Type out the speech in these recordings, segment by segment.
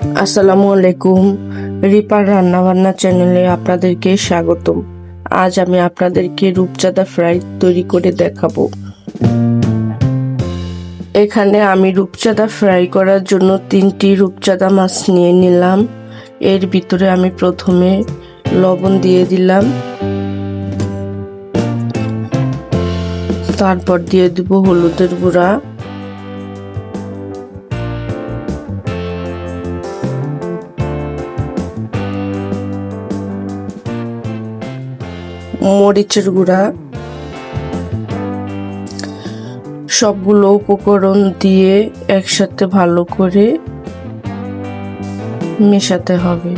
আসসালামু আলাইকুম। রিপার রান্নাবান্না চ্যানেলে আপনাদেরকে স্বাগতম। আজ আমি আপনাদেরকে রূপচাঁদা ফ্রাই তৈরি করে দেখাবো। এখানে আমি রূপচাঁদা ফ্রাই করার জন্য তিনটি রূপচাঁদা মাছ নিয়ে নিলাম। এর ভিতরে আমি প্রথমে লবণ দিয়ে দিলাম। তারপর দিয়ে দিব হলুদের গুঁড়া। মরিচের গুঁড়া সবগুলো উপকরণ দিয়ে একসাথে ভালো করে মেশাতে হবে।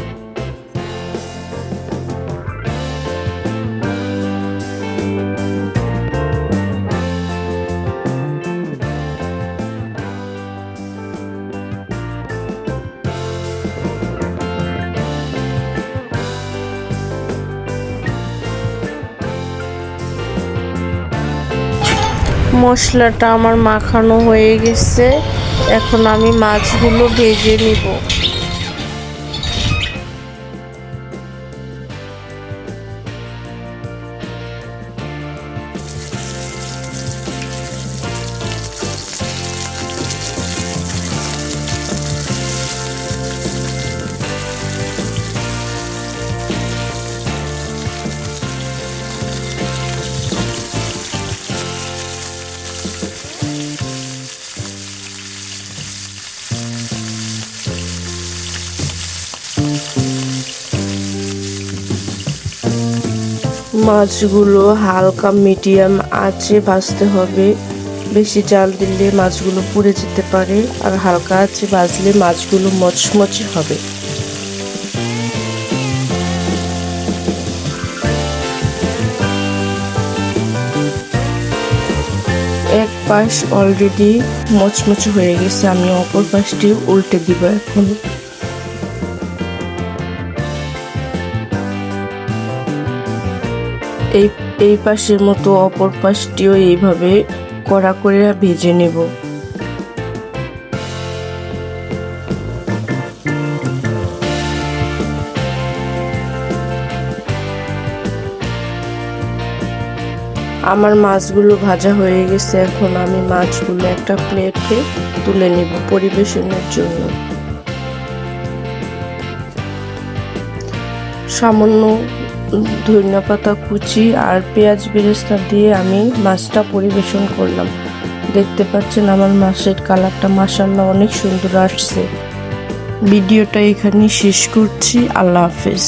মশলাটা আমার মাখানো হয়ে গেছে। এখন আমি মাছগুলো ভেজে নিব। মাছগুলো হালকা মিডিয়াম আঁচে ভাজতে হবে। বেশি জাল দিলে মাছগুলো পুড়ে যেতে পারে আর হালকা আঁচে ভাজলে মাছগুলো মচমচে হবে। এক পাশ অলরেডি মচমচে হয়ে গেছে, আমি অপর পাশটি উল্টে দিব এখন। এই এই পাশের মতো অপর পাশটিও এইভাবে কড়া করে ভেজে নেব। আমার মাছগুলো ভাজা হয়ে গেছে, এখন আমি মাছগুলো একটা প্লেটে তুলে নেব পরিবেশনের জন্য। সামান্য ধনিয়া পাতা কুচি আর পেঁয়াজ বেরেস্তা দিয়ে আমি মাছটা পরিবেশন করলাম। দেখতে পাচ্ছেন আমার মাছের কালারটা মাসাল্লাহ অনেক সুন্দর আসছে। ভিডিওটা এখানে শেষ করছি। আল্লাহ হাফেজ।